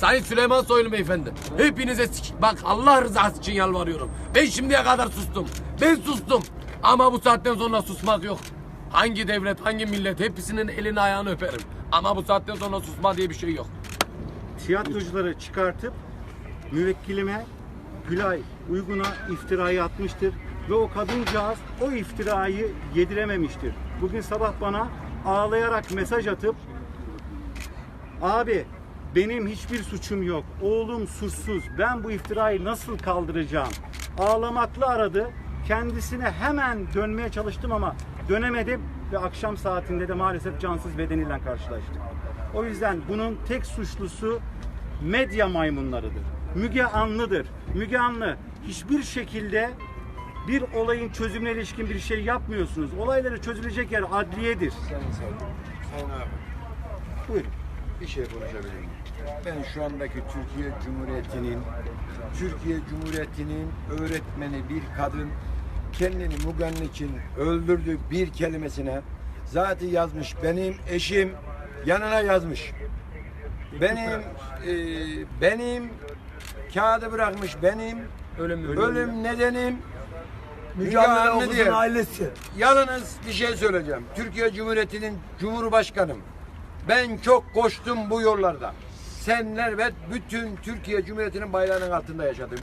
Sayın Süleyman Soylu beyefendi. Hepinize sik- bak Allah rızası için yalvarıyorum. Ben şimdiye kadar sustum. Ben sustum. Ama bu saatten sonra susmak yok. Hangi devlet, hangi millet hepsinin elini ayağını öperim. Ama bu saatten sonra susma diye bir şey yok. tiyatrocuları çıkartıp müvekkilime Gülay Uygun'a iftirayı atmıştır ve o kadıncağız o iftirayı yedirememiştir. Bugün sabah bana ağlayarak mesaj atıp abi benim hiçbir suçum yok. Oğlum suçsuz. Ben bu iftirayı nasıl kaldıracağım? Ağlamakla aradı. Kendisine hemen dönmeye çalıştım ama dönemedim ve akşam saatinde de maalesef cansız bedeniyle karşılaştık. O yüzden bunun tek suçlusu medya maymunlarıdır. Müge Anlı'dır. Müge Anlı hiçbir şekilde bir olayın çözümüne ilişkin bir şey yapmıyorsunuz. Olayları çözülecek yer adliyedir. Buyurun. Bir şey konuşabilir miyim? Ben şu andaki Türkiye Cumhuriyeti'nin Türkiye Cumhuriyeti'nin öğretmeni bir kadın kendini Mugan'ın için öldürdü bir kelimesine zaten yazmış benim eşim yanına yazmış. Benim e, benim kağıdı bırakmış benim Ölüm, ölüm nedenim Mücadele diye. ailesi. Yalnız bir şey söyleyeceğim. Türkiye Cumhuriyeti'nin Cumhurbaşkanım. Ben çok koştum bu yollarda. Senler ve bütün Türkiye Cumhuriyeti'nin bayrağının altında yaşadım.